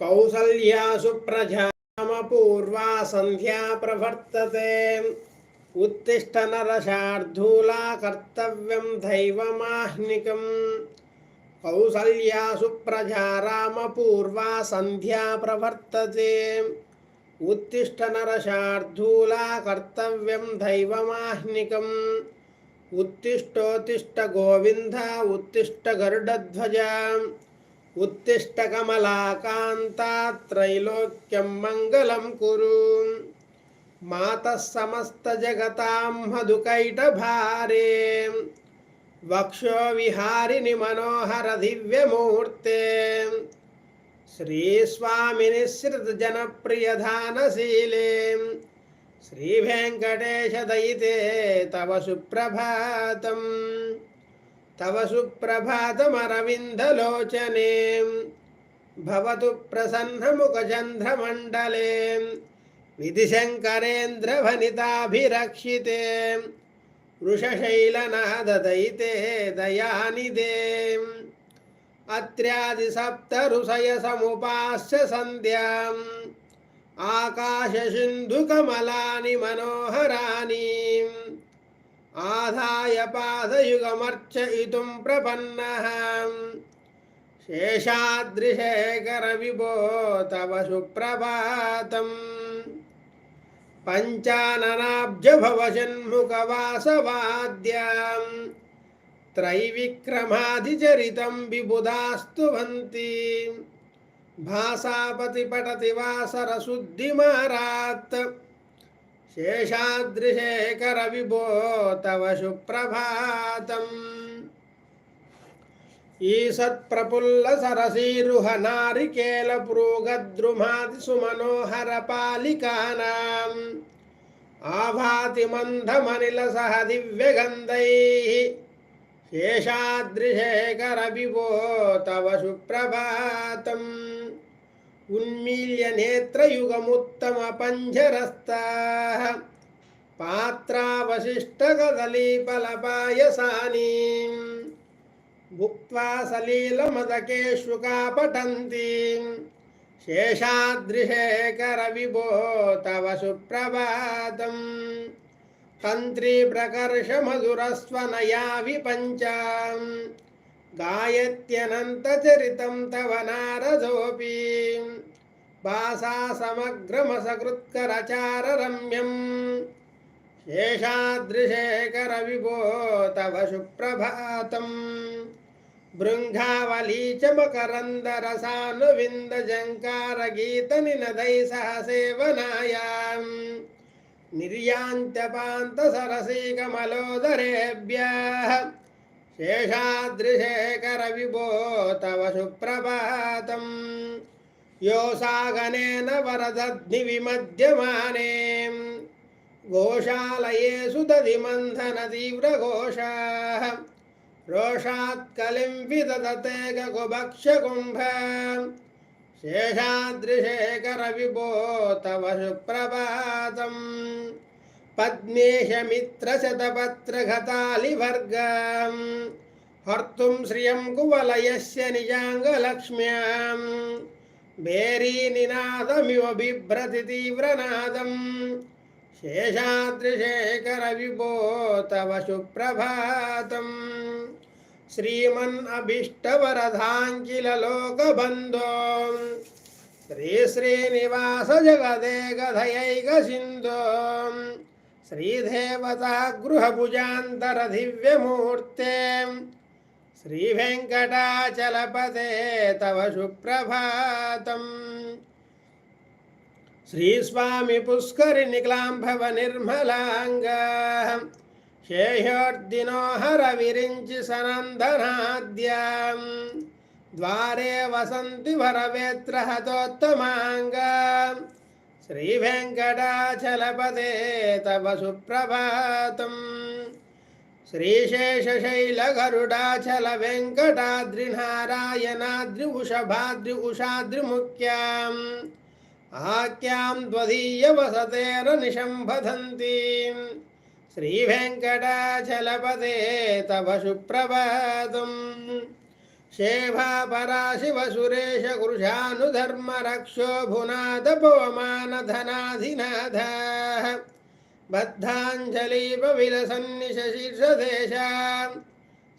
కౌసల్యాసు ప్రజామపూర్వా సంధ్యా ప్రవర్తతే ఉత్తిష్ట నరశార్ధూలా కర్తవ్యం దైవమాహ్నికం కౌసల్యాసు ప్రజా రామపూర్వా సంధ్యా ప్రవర్తతే ఉత్తిష్ట నరశార్ధూలా కర్తవ్యం దైవమాహ్నికం ఉత్తిష్టోత్తిష్ట గోవింద ఉత్తిష్ట గరుడధ్వజ उत्तिष्ठकमलाकान्तात्रैलोक्यं मङ्गलं कुरु मातः समस्तजगतां मधुकैटभारे वक्षोविहारिणि मनोहरदिव्यमूर्ते श्रीस्वामिनिःसृतजनप्रियधानशीले श्रीवेङ्कटेशदयिते तव सुप्रभातम् तव सुप्रभातमरविन्दलोचने भवतु प्रसन्नमुखचन्द्रमण्डले विधिशङ्करेन्द्रभनिताभिरक्षिते वृषशैलनाददयिते दयानिदे अत्र्यादिसप्तऋषयसमुपास्य सन्ध्याम् आकाशसिन्धुकमलानि ఆదాయ పాదయుగమర్చయితుం ప్రపన్న. శేషాద్రిశేఖర విభో తవ సుప్రభాతం. పంచాననాబ్జభవజన్ముఖవాసవాద్యాం త్రైవిక్రమాదిచరితం విబుధాస్తువంతి భాసాపతి పటతి వాసరశుద్ధిమారాత్ శేషాద్రిశేఖర విభో తవ సుప్రభాతం ఈసత్ప్రఫుల్ల సరసీరుహ నారికేల భృగద్రుమాది సుమనోహర పాలికానాం ఆభాతి మందమనిల సహ దివ్యగంధై శేషాద్రిశేఖర విభో సుప్రభాతం. ఉన్మీల్య నేత్రయుగముత్తమ పంజరస్తాః పాత్రావశిష్టగదలీపలపాయసాని భుక్వా సలీలమదకేషు కాపటంతి శేషాద్రిశేఖర విభో తవ సుప్రభాతం తంత్రీ ప్రకర్ష మధురస్వనయా విపంచాం गायत्यनन्तचरितं तव नारदोऽपि भासा समग्रमसकृत्करचाररम्यम् शेषादृशेखरविभो तव सुप्रभातम् भृङ्गावली च मकरन्दरसानुविन्दजङ्कारगीतनिनदै सह सेवनायाम् निर्यान्त्यपान्तसरसीकमलोदरेभ्यः शेषादृशेखरविभो तव सुप्रभातम् योऽसागनेन वरदध्निविमध्यमाने गोशालयेषु दधिमन्थनतीव्रघोषाः रोषात्कलिं विदधते गकुभक्षकुम्भ शेषादृशेखरविभो तव सुप्रभातम् पद्मेशमित्रशतपत्रघतालिवर्गम् हर्तुं श्रियं कुवलयस्य निजाङ्गलक्ष्म्यां भेरीनिनादमिव बिभ्रति तीव्रनादम् शेषाद्रिशेखरविभो तव सुप्रभातम् श्रीमन् अभीष्टवरधाङ्किललोकबन्धो श्रीश्रीनिवास जगदेकधयैकसिन्धो श्रीदेवता गृहभुजान्तरदिव्यमूर्ते श्रीवेङ्कटाचलपते तव सुप्रभातम् श्रीस्वामि पुष्करिनिक्लाम्भव निर्मलाङ्गः शेह्योर्दिनो हरविरिञ्चि सनन्दनाद्याम् द्वारे वसन्ति वरवेत्रहतोत्तमाङ्गा श्रीवेङ्कटाचलपते तव सुप्रभातम् श्रीशेषशैलगरुडाचलवेङ्कटाद्रिनारायणाद्रि उषभाद्रि उषाद्रिमुख्याम् आख्यां त्वदीयवसतेरनिशम्भधन्तीं श्रीवेङ्कटाचलपते तव सुप्रभातम् शेभापराशिवसुरेश कृशानुधर्मरक्षो भुनादपवमानधनाधिनाथः बद्धाञ्जलीपविलसन्निशशीर्षदेशा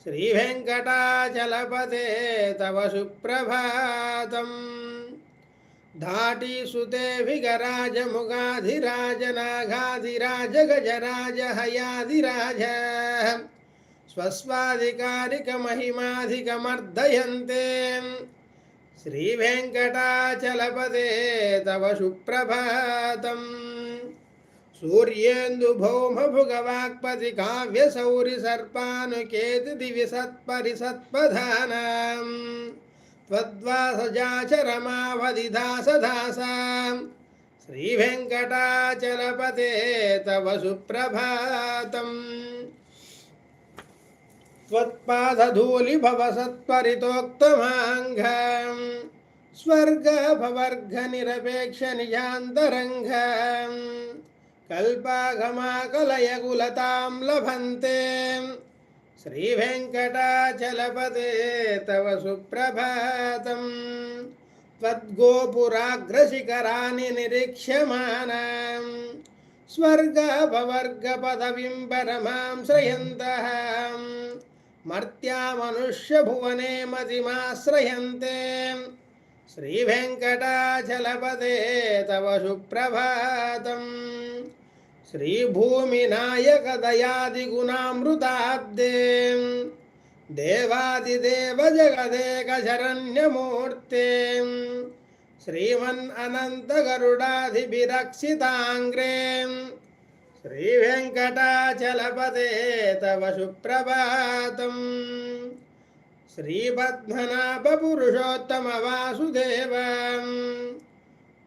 श्रीवेङ्कटाचलपते तव सुप्रभातम् धाटीसुतेऽभिगराजमुगाधिराज नागाधिराज गजराज हयाधिराज स्वस्वाधिकारिकमहिमाधिकमर्दयन्ते श्रीवेङ्कटाचलपते तव सुप्रभातम् सूर्येन्दुभौमभुगवाक्पति काव्यसौरिसर्पानुकेतु दिवि सत्परिसत्पधानाम् त्वद्वासजाचरमावधिदासदासा श्रीवेङ्कटाचलपते तव सुप्रभातम् त्वत्पादधूलिभव सत्परितोक्तमाङ्घम् स्वर्गभवर्गनिरपेक्षनिजान्तरङ्घम् कल्पागमाकलयकुलतां लभन्ते श्रीवेङ्कटाचलपते तव सुप्रभातम् त्वद्गोपुराग्रशिखराणि निरीक्ष्यमानाम् स्वर्गपवर्गपदवीं परमां श्रयन्तः मर्त्या मनुष्यभुवने मतिमाश्रयन्ते श्रीवेङ्कटाचलपते तव सुप्रभातम् శ్రీవెంకటాచలపదే తవ సుప్రభాతం. శ్రీపద్మనాభపురుషోత్తమ వాసుదేవం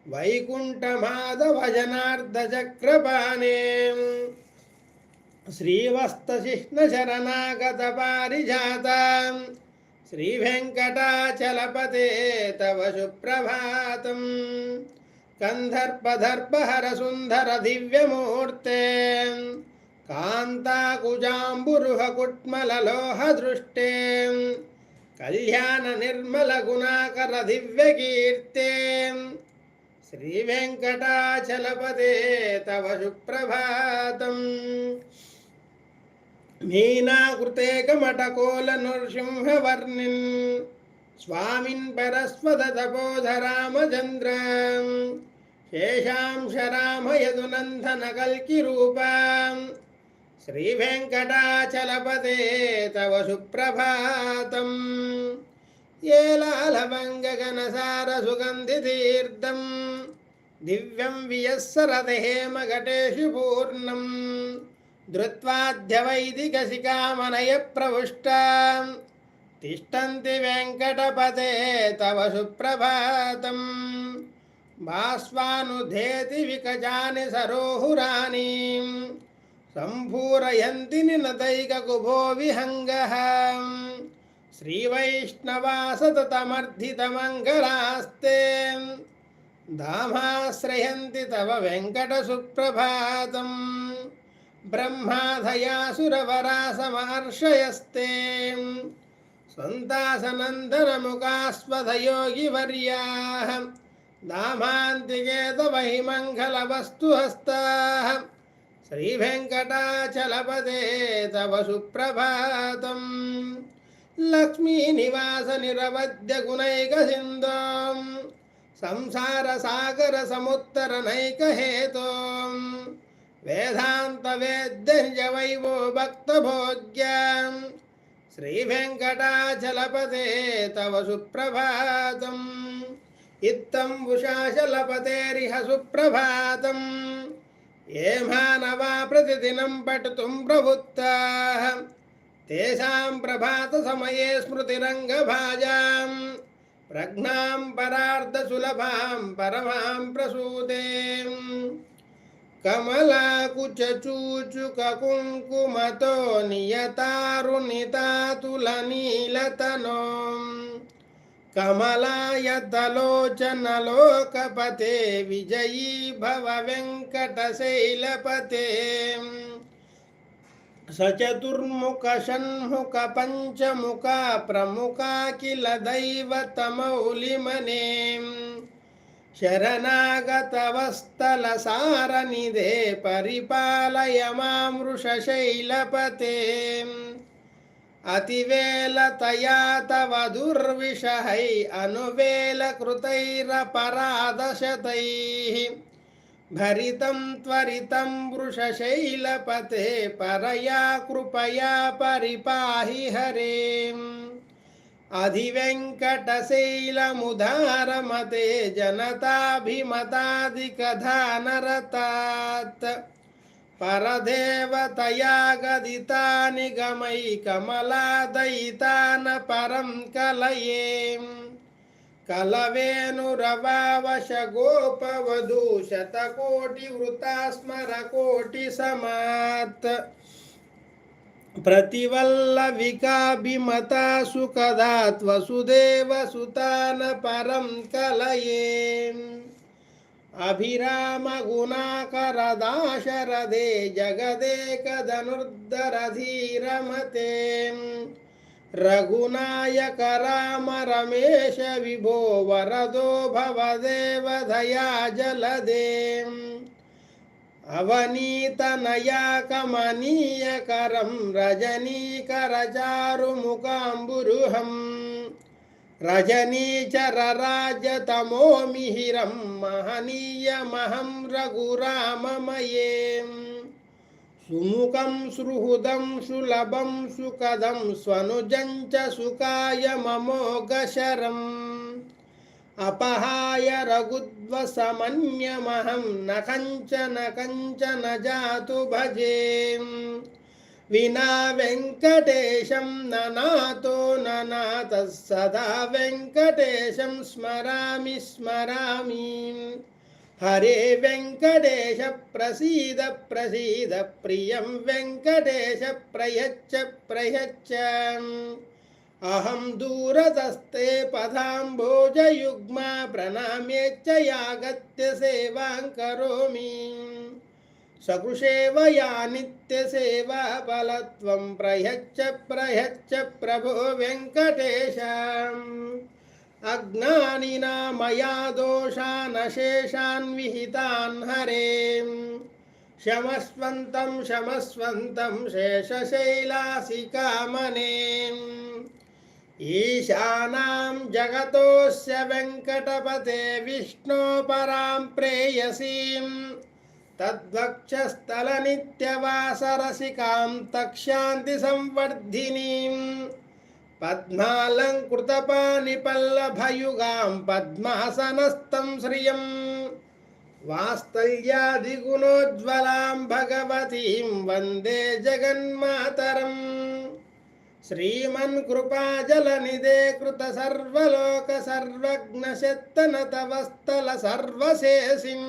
వైకుంఠమాధవ జనార్దచక్రపాణే శ్రీవస్తశిష్ణశరణాగత పారిజాత శ్రీవెంకటాచలపతే తవ సుప్రభాతం. सुप्रभातम् कन्धर्पदर्पहरसुन्दरदिव्यमूर्ते कान्ताकुजाम्बुरुहकुट्मललोहदृष्टे कल्याणनिर्मलगुणाकरदिव्यकीर्ते श्रीवेङ्कटाचलपते तव सुप्रभातम् స్వామిన్ పరస్వత తపోధరామచంద్ర శేషాంశ రామయదునందన కల్కి రూపం శ్రీ వెంకటాచలపతే తవ సుప్రభాతం. ఏలాలవంగగనసార సుగంధి తీర్థం దివ్యం వియస్సరద హేమఘటేషు పూర్ణం. ధృత్వాధ్యవైదికశిఖామనయ ప్రవుష్ట తిష్టంతి వెంకటపదే తవ సుప్రభాతం. బాష్పానుధేతి వికజాని సరోహురాణి. సంభూరయంతి నినదైకకుభో విహంగ. శ్రీవైష్ణవా సతతమర్ధితమంగళాస్తే దామాశ్రయంతి తవ వెంకటసుప్రభాతం బ్రహ్మాధయాసురవరా సమర్షయస్తే सन्तासनन्दनमुखास्वधयोगिवर्याः दामान्तिके तव हि मङ्गलवस्तुहस्ताः श्रीवेङ्कटाचलपते तव सुप्रभातम् लक्ष्मीनिवासनिरवद्यगुणैकसिन्धोम् संसारसागरसमुत्तरनैकहेतोम् वेदान्तवेद्यवैवो भक्तभोग्याम् శ్రీవేంకటాచలపదే తవ సుప్రభాతం. ఇత్తం ఉషాచలపతేరిహ సుప్రభాతం. ఏ మానవా ప్రతిదినం పఠితుం ప్రవృత్తా తేషాం ప్రభాత సమయే స్మృతిరంగభాజాం. ప్రజ్ఞాం పరార్థసులభాం పరమాం ప్రసూదేం కమలాకుచూచుక కుంకుమతో నియతారుణితాతుల నీలతనో కమలాయతలోచనలోకపతే విజయీ భవ వెంకటశైలపతే సచతుర్ముఖ షణ్ముఖ పంచముఖ ప్రముఖ కిల దైవతమౌలిమనేం శరణాగతవస్తల సారనిదే పరిపాలయ మామృషశైలపతే అతివేలతయా తవ దుర్విషహై అనువేల కృతైరపరాధశతైः భరితం త్వరితం వృషశైలపతే పరయా కృపయా పరిపాహి హరేం. अधिवेङ्कटशैलमुदारमते जनताभिमतादिकधानरतात्। परदेवतया परदेव तया गदिता निगमयि कमला न परं कलयेम् कलवेणुरवावशगोपवधू शतकोटिवृतास्मरकोटिसमात् प्रतिवल्लविकाभिमतासु कदा त्वसुदेवसुतान परं कलये अभिरामगुणाकरदाशरदे जगदेकधनुर्धरधीरमते रघुनायक राम रमेश विभो वरदो भवदेवधया जलदे అవనీతనయా కమనీయకరం రజనీకరచారుముకాంబురుహం రజనీచరరాజతమోమిహిరం మహనీయమహం రఘురామమయే. సుముఖం సుహృదం సులభం సుఖదం స్వనుజం చ సుఖాయ మమోగశరం అపహాయ రఘుద్వసమన్యమహం నకంచన కంచన జాతు భజే. వినా వెంకటేశం ననాతో ననాత సదా వెంకటేశం స్మరామి స్మరామి. హరే వెంకటేశ ప్రసీద ప్రసీద ప్రియం వెంకటేశ ప్రయచ్చ ప్రయచ్చ. अहं दूरतस्ते पदाम्भोजयुग्मा प्रणाम्येच्च यागत्य सेवां करोमि सकृषेवया नित्यसेवा फलत्वं प्रयच्छ प्रयच्छ प्रभो वेङ्कटेशाम् अज्ञानिना मया दोषानशेषान् विहितान् हरेम् शमस्वन्तं शमस्वन्तं शेषशैलासिकामनेम् ईशानां जगतोऽस्य वेङ्कटपते विष्णो परां प्रेयसीं तद्वक्षस्थलनित्यवासरसिकां तक्षान्तिसंवर्धिनीं पद्मालङ्कृतपानिपल्लभयुगां पद्मासनस्थं श्रियम् वास्तल्यादिगुणोज्ज्वलां भगवतीं वन्दे जगन्मातरम् శ్రీమన్ కృపాజల నిదే కృత సర్వలోక సర్వజ్ఞ శత్తన తవస్థల సర్వశేషిం.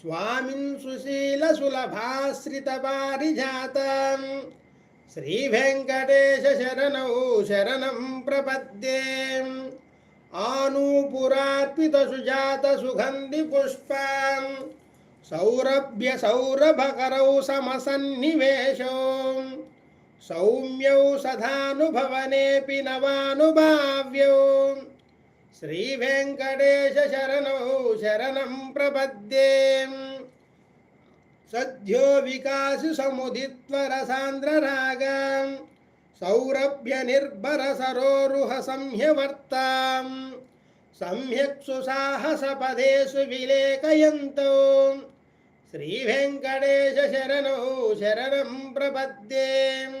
స్వామిన్ సుశీల సులభాశ్రిత పారిజాత. శ్రీ శరణౌ శరణం ప్రపద్యే. ఆనూపురార్పిత సుజాత సుగంధి పుష్పాం. సౌరభ్య సౌరభకరౌ సమసన్నివేశం. शरणं प्रपद्ये रेखामयध्वजसुताकलशातपत्रां वज्राङ्कुशाम्बुरुहकल्पकशङ्खचक्रै भव्यै अलङ्कृततलोपरतत्त्वजिह्नै श्रीवेङ्कटेशशरणौ शरणं प्रपद्ये ताम्रोधराधुतिपराजितपद्मरागौ बाहैर्महोभिरविभूतमहेन्द्रनीलौ उद्यानकांसुविरुदस्तशशाङ्कभासौ श्रीवेङ्कटेशशरणौ शरणं प्रपद्ये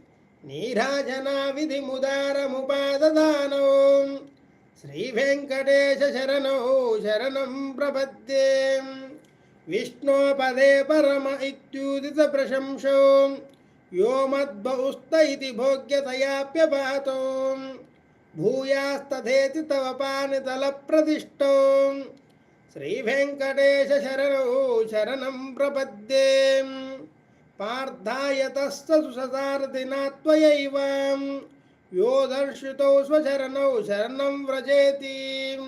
నీరాజనా విధిముదారముపాదదానో శ్రీ వెంకటేశ శరణో శరణం ప్రపద్యే. విష్ణోపదే పరమ ఇత్యూదిత ప్రశంసో. యో మద్బహుస్త ఇది భోగ్యతయాప్యపాతో భూయాస్తథేతి తవ పానితల ప్రతిష్టో. శ్రీ వెంకటేశ శరణో శరణం ప్రపద్యే. పార్థాయతస్తు ససారథినా త్వయైవ యో దర్శితౌ స్వశరణౌ శరణం వ్రజేతి.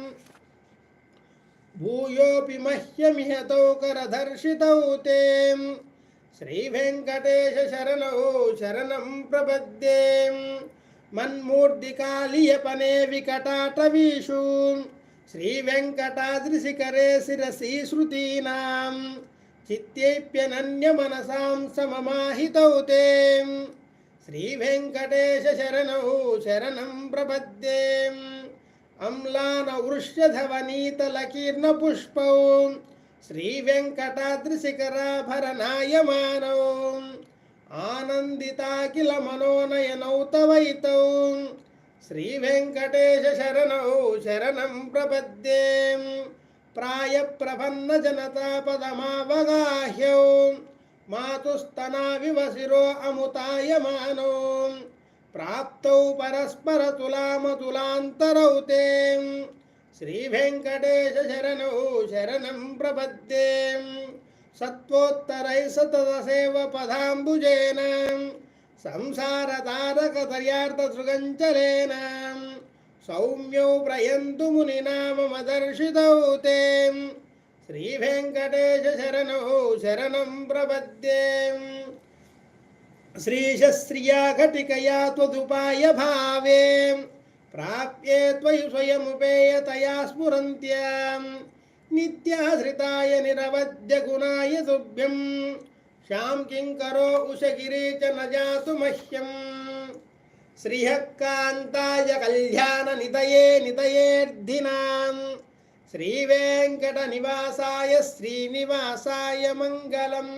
భూయోపి మహ్యమిహతౌ కరధర్షితౌ తే. శ్రీవెంకటేశ శరణౌ శరణం ప్రపద్యే. మన్మూర్ధికాళీయపనే వికటాటవీషు. శ్రీవెంకటాద్రిశిఖరే శిరసి శృతీనాం. चित्तेऽप्यनन्यमनसां सममाहितौ ते श्रीवेङ्कटेशशरणौ शरणं प्रपद्ये अम्लानवृष्यधवनीतलकीर्णपुष्पौ श्रीवेङ्कटाद्रिशिखराभरनायमानौ आनन्दिता किल मनोनयनौ तवैतौ श्रीवेङ्कटेशशरणौ शरणं प्रपद्ये ప్రాయప్రపన్న జనతాపదమావగాహ్యౌ మాతుస్తనావివ శిరో అముతాయమానో ప్రాప్తౌ పరస్పరతులామతులాంతరౌ తే శ్రీవెంకటేశ శరణౌ శరణం ప్రపద్దే సత్వోత్తరై సతదసేవ పదాంబుజేన సంసారతారకతయార్థసృగంచలేనా సౌమ్యౌ ప్రయంతు మునినామదర్శితౌ తే శ్రీ వెంకటేశ శరణౌ శరణం ప్రపద్యే. శ్రీశస్త్రియా ఘటికయా త్వదుపాయ భావే. ప్రాప్యే త్వయి స్వయముపేయతయా స్ఫురంత్యాం. నిత్యాశ్రితాయ నిరవద్య గుణాయ తుభ్యం శాం కింకరో ఉషగిరి చ నజాతు మహ్యం. శ్రీహకాంతాయ కళ్యాణ నితయే నితయేర్ధినాం. శ్రీ వెంకట నివాసాయ శ్రీనివాసాయ మంగళం.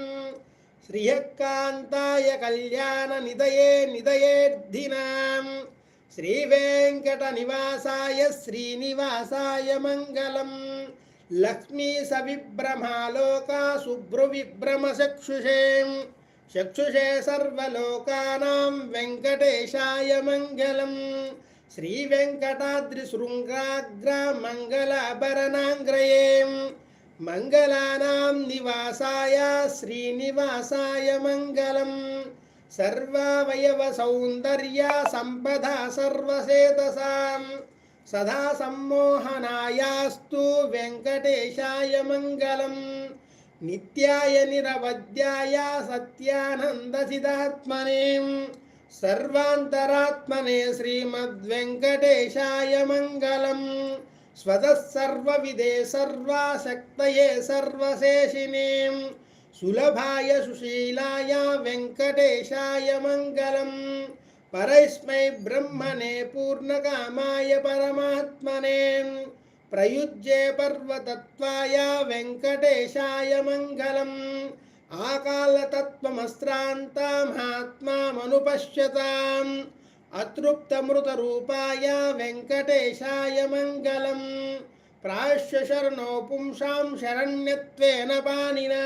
శ్రీహకాంతాయ కళ్యాణ నితయే నితయేర్ధినాం. శ్రీ నివాసాయ శ్రీనివాసాయ మంగళం. లక్ష్మీ సవిభ్రమాలోకా శుభ్రు విభ్రమ చక్షుషేం సర్వలోకానాం వెంకటేశాయ మంగళం. శ్రీవేంకటాద్రిశృంగాగ్రమంగళాభరణాంగ్రయే మంగళానాం నివాసాయ శ్రీనివాసాయ మంగళం. సర్వావయవ సౌందర్య సంపద సర్వసేతసాం. సదా సమ్మోహనాయాస్తు వెంకటేశాయ మంగళం. నిత్యాయ నిరవద్యాయ సత్యానందసిదాత్మనే సర్వాంతరాత్మనే శ్రీమద్వెంకటేశాయ మంగళం స్వతः సర్వవిదే సర్వాశక్తయే సర్వశేషినే సులభాయ సుశీలాయ వెంకటేశాయ మంగళం పరస్మై బ్రహ్మణే పూర్ణకామాయ పరమాత్మనే ప్రయుజ్యే పర్వతత్వాయ వెంకటేశాయ మంగళం ఆకాలతత్వమస్త్రాంతామాత్మామనుపశ్యతాం అతృప్తమృతరూపాయ వెంకటేశాయ మంగళం ప్రాశ్య శరణో పుంసాం శరణ్యత్వేన పానినా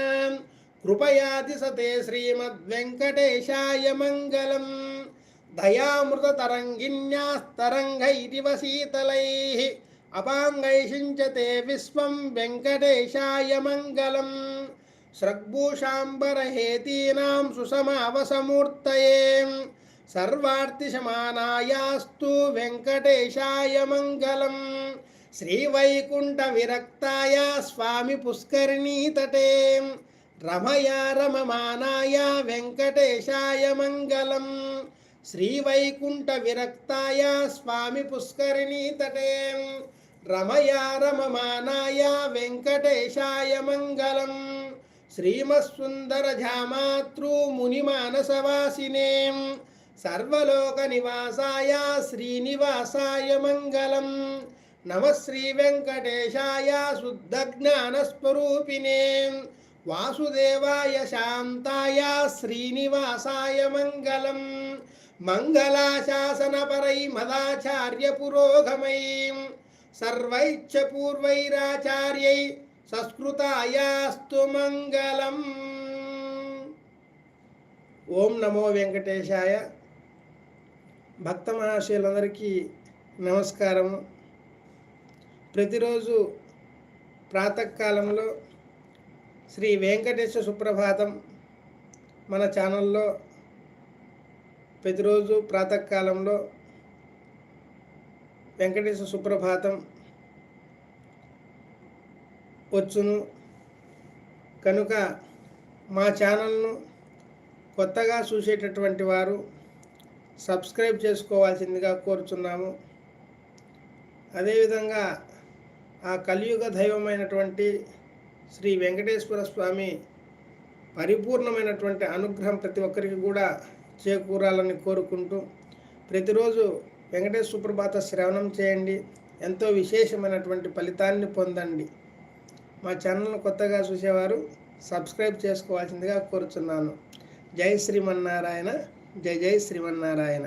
కృపయాది సతే శ్రీమద్వెంకటేశాయ మంగళం దయామృతతరంగిన్యాస్తరంగైరివ శీతలై అపాంగైషించతే విశ్వం వెంకటేశాయ మంగళం. స్రగ్భూషాంబరహేతీనాం సుసమావసమూర్తయే. సర్వార్తిశమానాయాస్తు వెంకటేశాయ మంగళం. శ్రీవైకుంఠ విరక్తాయ స్వామి పుష్కరిణీతటే రమయా రమమానాయ వెంకటేశాయ మంగళం. శ్రీవైకుంఠ విరక్తాయ స్వామి పుష్కరిణీతటే రమయా రమమానాయ వెంకటేశాయ మంగళం. శ్రీమత్సుందరజామాతృ మునిమానసవాసినే సర్వలోక నివాసాయ శ్రీనివాసాయ మంగళం. నమ శ్రీ వెంకటేశాయ శుద్ధ జ్ఞానస్వరూపిణే వాసుదేవాయ శాంతాయ సర్వైచ్చ పూర్వైరాచార్యై సంస్కృతాయాస్తు మంగళం. ఓం నమో వెంకటేశాయ. భక్త మహాశయులందరికీ నమస్కారము. ప్రతిరోజు ప్రాతకాలంలో శ్రీ వెంకటేశ్వర సుప్రభాతం మన ఛానల్లో ప్రతిరోజు ప్రాతకాలంలో వెంకటేశ్వర సుప్రభాతం వచ్చును. కనుక మా ఛానల్ను కొత్తగా చూసేటటువంటి వారు సబ్స్క్రైబ్ చేసుకోవాల్సిందిగా కోరుచున్నాము. అదేవిధంగా ఆ కలియుగ దైవమైనటువంటి శ్రీ వెంకటేశ్వర స్వామి పరిపూర్ణమైనటువంటి అనుగ్రహం ప్రతి ఒక్కరికి కూడా చేకూరాలని కోరుకుంటూ ప్రతిరోజు వెంకటేశ్వర సుప్రభాత శ్రవణం చేయండి. ఎంతో విశేషమైనటువంటి ఫలితాన్ని పొందండి. మా ఛానల్ను కొత్తగా చూసేవారు సబ్స్క్రైబ్ చేసుకోవాల్సిందిగా కోరుచున్నాను. జై శ్రీమన్నారాయణ. జై జై శ్రీమన్నారాయణ.